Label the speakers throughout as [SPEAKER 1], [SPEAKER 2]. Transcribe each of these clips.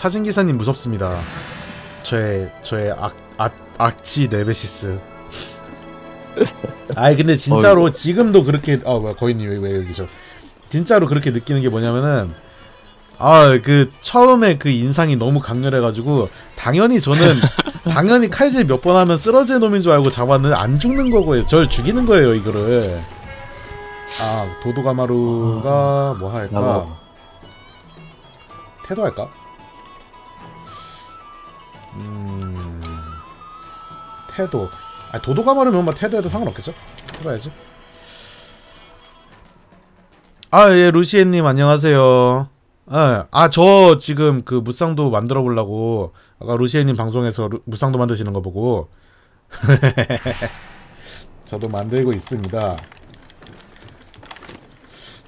[SPEAKER 1] 사진 기사님 무섭습니다. 저의 저의 악, 악 악취 네베시스. 아이 근데 진짜로
[SPEAKER 2] 어이구.
[SPEAKER 1] 지금도 그렇게 어 뭐야 거인님 왜, 왜 여기죠? 진짜로 그렇게 느끼는 게 뭐냐면은 아 그 처음에 그 인상이 너무 강렬해가지고 당연히 저는 당연히 칼질 몇 번 하면 쓰러질 놈인 줄 알고 잡았는데 안 죽는 거고요. 절 죽이는 거예요 이거를. 아 도도가마루가 뭐 할까?
[SPEAKER 2] 나도.
[SPEAKER 1] 태도 할까? 음 태도. 아 도도가마루면 뭐 태도해도 상관없겠죠? 해봐야지. 아예 루시엔님 안녕하세요. 아저 지금 그 무쌍도 만들어 보려고 아까 루시엔님 방송에서 루- 무쌍도 만드시는 거 보고. 저도 만들고 있습니다.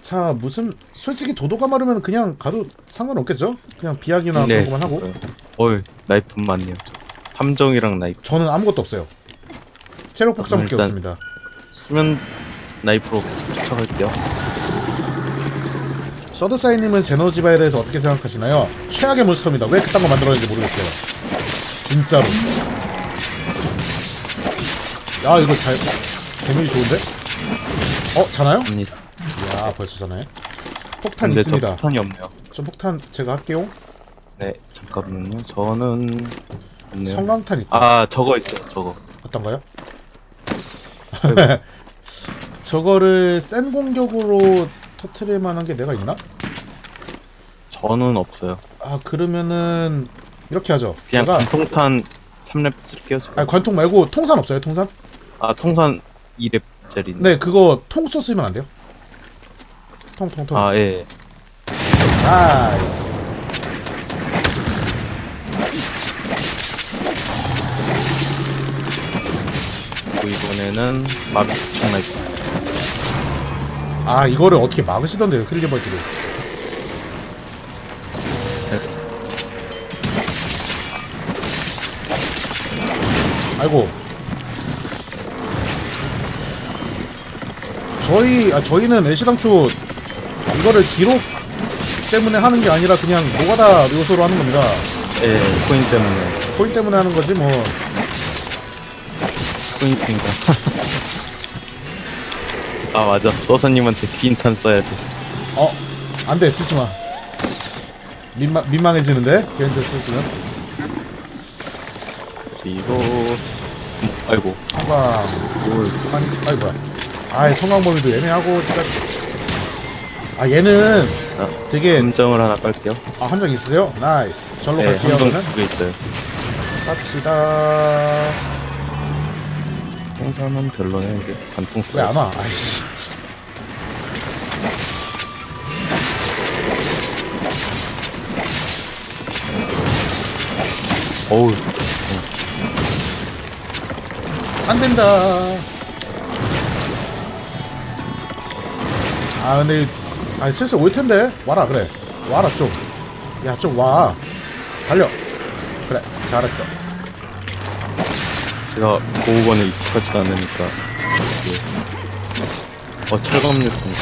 [SPEAKER 1] 자 무슨 솔직히 도도가마루면 그냥 가도 상관없겠죠? 그냥 비약이나
[SPEAKER 2] 네.
[SPEAKER 1] 그런 것만 하고
[SPEAKER 2] 어이 나이프 많네요. 저. 탐정이랑 나이프.
[SPEAKER 1] 저는 아무것도 없어요. 체력 폭탄밖에
[SPEAKER 2] 일단-
[SPEAKER 1] 없습니다.
[SPEAKER 2] 수면 나이프로 계속 추적할게요.
[SPEAKER 1] 서드사이님은 제노지바에 대해서 어떻게 생각하시나요? 최악의 몬스터입니다. 왜 그딴 거 만들었는지 모르겠어요. 진짜로. 야 이거 잘 데미지 좋은데? 어 자나요?
[SPEAKER 2] 합니다.
[SPEAKER 1] 야 벌써 자나요? 폭탄
[SPEAKER 2] 근데 저
[SPEAKER 1] 있습니다.
[SPEAKER 2] 폭탄이 없네요.
[SPEAKER 1] 저 폭탄 제가 할게요.
[SPEAKER 2] 네 잠깐만요. 저는 없네요.
[SPEAKER 1] 성광탄 있다.
[SPEAKER 2] 아 저거 있어요. 저거.
[SPEAKER 1] 어떤가요? 저거를 센 공격으로 터트릴 만한 게 내가 있나?
[SPEAKER 2] 저는 없어요.
[SPEAKER 1] 아 그러면은 이렇게 하죠.
[SPEAKER 2] 그냥
[SPEAKER 1] 제가
[SPEAKER 2] 관통탄 3렙 쓸게요. 저.
[SPEAKER 1] 아 관통 말고 통산 없어요? 통산?
[SPEAKER 2] 아 통산 2렙짜리.
[SPEAKER 1] 네 그거 통 썼으면 안 돼요? 통통 통.
[SPEAKER 2] 아 예.
[SPEAKER 1] 나이스.
[SPEAKER 2] 그리고 이번에는 마비 특총 나이프.
[SPEAKER 1] 아 이거를 어떻게 막으시던데요 클리버들이. 아이고. 저희 아 저희는 애시당초 이거를 기록 때문에 하는 게 아니라 그냥 노가다 요소로 하는 겁니다.
[SPEAKER 2] 예 코인 때문에
[SPEAKER 1] 코인 때문에 하는 거지 뭐.
[SPEAKER 2] 포인트인가. 아 맞아 서사님한테 비인탄 써야지.
[SPEAKER 1] 어, 안 돼, 쓰지 마. 민망, 민망해지는데? 걔한테 쓰면?
[SPEAKER 2] 이거 음, 아이고
[SPEAKER 1] 성광,
[SPEAKER 2] 이걸
[SPEAKER 1] 아니, 아이, 뭐야. 아이, 성광범위도 애매하고, 진짜. 아, 얘는
[SPEAKER 2] 아,
[SPEAKER 1] 되게,
[SPEAKER 2] 함정을 하나 깔게요.
[SPEAKER 1] 아, 함정 있으세요? 나이스. 절로
[SPEAKER 2] 네
[SPEAKER 1] 갈게요,
[SPEAKER 2] 함정 있어요.
[SPEAKER 1] 갑시다.
[SPEAKER 2] 통사는 별로네 이게
[SPEAKER 1] 왜안 와? 아이씨.
[SPEAKER 2] 어우
[SPEAKER 1] 안 된다. 아, 근데, 아, 슬슬 올 텐데? 와라, 그래. 와라, 좀. 야, 좀 와. 달려. 그래, 잘했어.
[SPEAKER 2] 제가 고우건에 익숙하지가 않으니까 어 철검 유통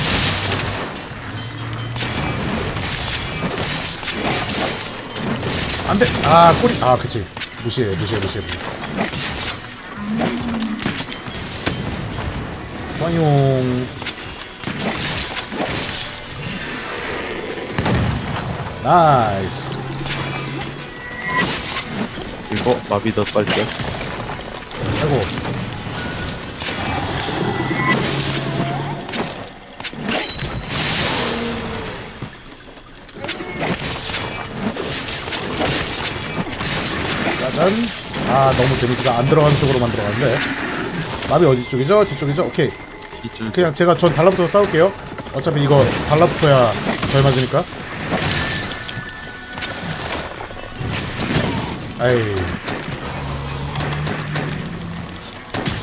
[SPEAKER 1] 안 돼. 아, 꼬리. 아, 그치. 무시해, 무시해, 무시해. 좋아용. 나이스.
[SPEAKER 2] 이거 마비더 깔게요.
[SPEAKER 1] 아이고. 짜잔. 아, 너무 데미지가 안 들어가는 쪽으로 만들어갔는데. 마비 어디 쪽이죠? 뒤쪽이죠? 오케이. 그냥 제가 전 달라붙어 싸울게요. 어차피 이거 달라붙어야 덜 맞으니까. 아이,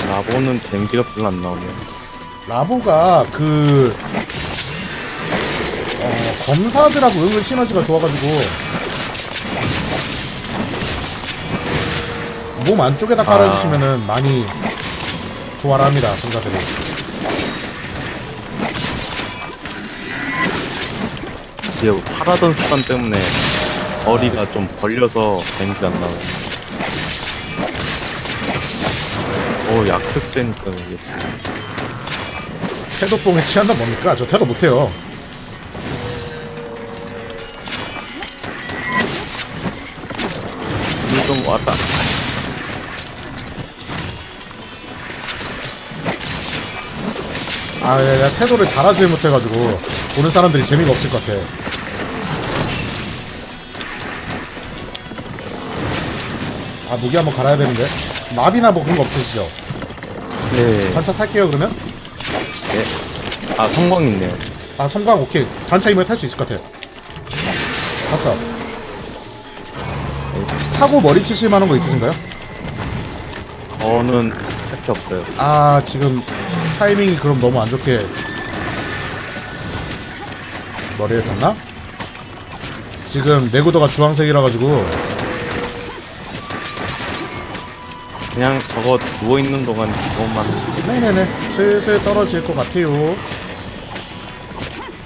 [SPEAKER 2] 라보는 데미지가 별로 안 나오네요.
[SPEAKER 1] 라보가 그 어, 검사들하고 은근 시너지가 좋아가지고 몸 안쪽에다 깔아주시면은 많이 좋아라 합니다 검사들이
[SPEAKER 2] 이게 파라던 습관 때문에 머리가 좀 벌려서 데미지가 안 나와요. 오, 약특되니까 역시.
[SPEAKER 1] 태도뽕에 취한다 뭡니까? 저 태도 못해요.
[SPEAKER 2] 물좀 왔다.
[SPEAKER 1] 아, 야, 야, 태도를 잘하지 못해가지고 보는 사람들이 재미가 없을 것 같아. 아, 무기 한번 갈아야 되는데. 나비나 뭐 그런 거 없으시죠?
[SPEAKER 2] 네.
[SPEAKER 1] 단차 탈게요, 그러면.
[SPEAKER 2] 아, 성광 있네요.
[SPEAKER 1] 아, 성광 오케이. 단차 이번에 탈 수 있을 것 같아. 봤어. 타고 머리 치실 만한 거 있으신가요?
[SPEAKER 2] 저는 택이 없어요.
[SPEAKER 1] 아, 지금 타이밍이 그럼 너무 안 좋게 머리에 닿나? 지금 내구도가 주황색이라 가지고
[SPEAKER 2] 그냥 저거 누워있는 동안 그것만 하시고.
[SPEAKER 1] 네네네 슬슬 떨어질 것 같아요.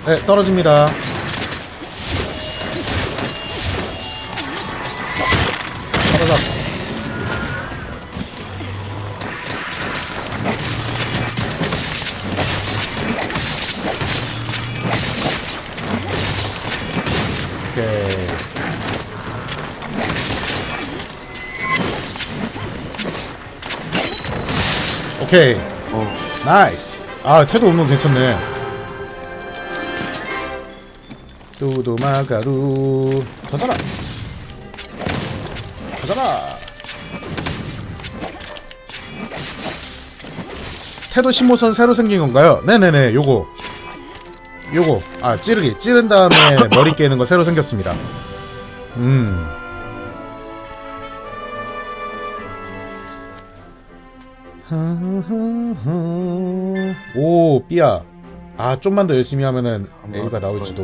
[SPEAKER 1] 네, 떨어집니다. 떨어졌어. 오케이.
[SPEAKER 2] 어,
[SPEAKER 1] 나이스. 아 태도 운동 괜찮네. 뚜두마가루 터져라. 터져라. 태도 신모선 새로 생긴 건가요? 네네네 요거 요거 아 찌르기 찌른 다음에 머리 깨는 거 새로 생겼습니다. 음. 오 삐야 아 좀만 더 열심히 하면은 A가 나올지도.